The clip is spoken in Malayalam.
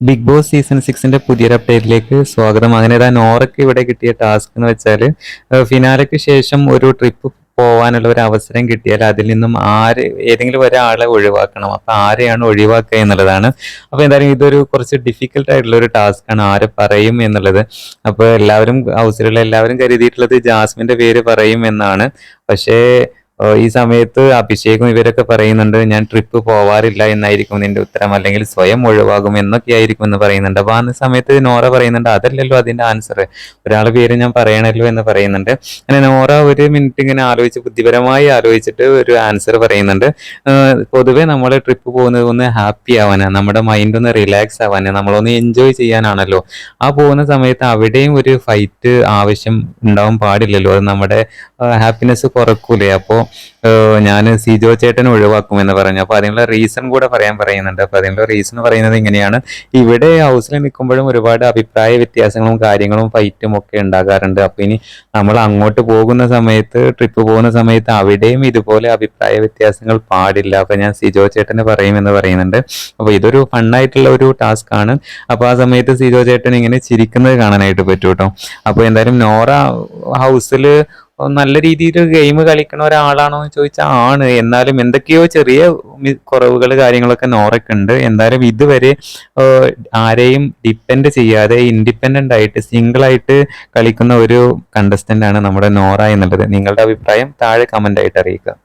ബിഗ് ബോസ് സീസൺ സിക്സിന്റെ പുതിയൊരു അപ്ഡേറ്റിലേക്ക് സ്വാഗതം. അങ്ങനെ ഇതാ നോറയ്ക്ക് ഇവിടെ കിട്ടിയ ടാസ്ക് എന്ന് വെച്ചാൽ ഫിനാലയ്ക്ക് ശേഷം ഒരു ട്രിപ്പ് പോകാനുള്ള ഒരു അവസരം കിട്ടിയാൽ അതിൽ നിന്നും ആര് ഏതെങ്കിലും ഒരാളെ ഒഴിവാക്കണം. അപ്പൊ ആരെയാണ് ഒഴിവാക്കുക എന്നുള്ളതാണ്. അപ്പൊ എന്തായാലും ഇതൊരു കുറച്ച് ഡിഫിക്കൽട്ട് ആയിട്ടുള്ള ഒരു ടാസ്ക് ആണ്. ആര് പറയും എന്നുള്ളത്. അപ്പൊ എല്ലാവരും ഹൗസിലുള്ള എല്ലാവരും കരുതിയിട്ടുള്ളത് ജാസ്മിന്റെ പേര് പറയും എന്നാണ്. പക്ഷേ ഈ സമയത്ത് അഭിഷേകും ഇവരൊക്കെ പറയുന്നുണ്ട് ഞാൻ ട്രിപ്പ് പോവാറില്ല എന്നായിരിക്കും നിന്റെ ഉത്തരം അല്ലെങ്കിൽ സ്വയം ഒഴിവാകും എന്നൊക്കെ ആയിരിക്കും എന്ന് പറയുന്നുണ്ട്. അപ്പൊ ആ സമയത്ത് നോറ പറയുന്നുണ്ട് അതല്ലല്ലോ അതിന്റെ ആൻസർ ഒരാളെ പേര് ഞാൻ പറയണല്ലോ എന്ന് പറയുന്നുണ്ട്. അങ്ങനെ നോറ ഒരു മിനിറ്റ് ഇങ്ങനെ ആലോചിച്ച് ബുദ്ധിപരമായി ആലോചിച്ചിട്ട് ഒരു ആൻസർ പറയുന്നുണ്ട്. പൊതുവേ നമ്മൾ ട്രിപ്പ് പോകുന്നത് ഒന്ന് ഹാപ്പി ആവാനാണ് നമ്മുടെ മൈൻഡ് ഒന്ന് റിലാക്സ് ആവാനാണ് നമ്മളൊന്ന് എൻജോയ് ചെയ്യാനാണല്ലോ. ആ പോകുന്ന സമയത്ത് അവിടെയും ഒരു ഫൈറ്റ് ആവശ്യം ഉണ്ടാവാൻ പാടില്ലല്ലോ അത് നമ്മുടെ ഹാപ്പിനെസ് കുറക്കൂലേ? അപ്പോൾ ഞാൻ സിജോ ചേട്ടൻ ഒഴിവാക്കും എന്ന് പറഞ്ഞു. അപ്പൊ അതിനുള്ള റീസൺ കൂടെ പറയാൻ പറയുന്നുണ്ട്. അപ്പൊ അതിനുള്ള റീസൺ പറയുന്നത് ഇങ്ങനെയാണ്. ഇവിടെ ഹൗസിൽ നിൽക്കുമ്പോഴും ഒരുപാട് അഭിപ്രായ വ്യത്യാസങ്ങളും കാര്യങ്ങളും ഫൈറ്റും ഒക്കെ ഉണ്ടാകാറുണ്ട്. അപ്പോൾ ഇനി നമ്മൾ അങ്ങോട്ട് പോകുന്ന സമയത്ത് ട്രിപ്പ് പോകുന്ന സമയത്ത് അവിടെയും ഇതുപോലെ അഭിപ്രായ വ്യത്യാസങ്ങൾ പാടില്ല. അപ്പൊ ഞാൻ സിജോ ചേട്ടന് പറയുമെന്ന് പറയുന്നുണ്ട്. അപ്പൊ ഇതൊരു ഫണ്ണായിട്ടുള്ള ഒരു ടാസ്ക് ആണ്. അപ്പൊ ആ സമയത്ത് സിജോ ചേട്ടൻ ഇങ്ങനെ ചിരിക്കുന്നത് കാണാനായിട്ട് പറ്റും കേട്ടോ എന്തായാലും നോറ ഹൗസിൽ നല്ല രീതിയിൽ ഗെയിം കളിക്കുന്ന ഒരാളാണോ എന്ന് ചോദിച്ചാൽ ആണ്. എന്നാലും എന്തൊക്കെയോ ചെറിയ കുറവുകൾ കാര്യങ്ങളൊക്കെ നോറയ്ക്കുണ്ട് എന്തായാലും ഇതുവരെ ആരെയും ഡിപ്പെൻഡ് ചെയ്യാതെ ഇൻഡിപെൻഡന്റ് ആയിട്ട് സിംഗിൾ ആയിട്ട് കളിക്കുന്ന ഒരു കണ്ടസ്റ്റന്റ് ആണ് നമ്മുടെ നോറ എന്നുള്ളത്. നിങ്ങളുടെ അഭിപ്രായം താഴെ കമന്റ് ആയിട്ട് അറിയിക്കുക.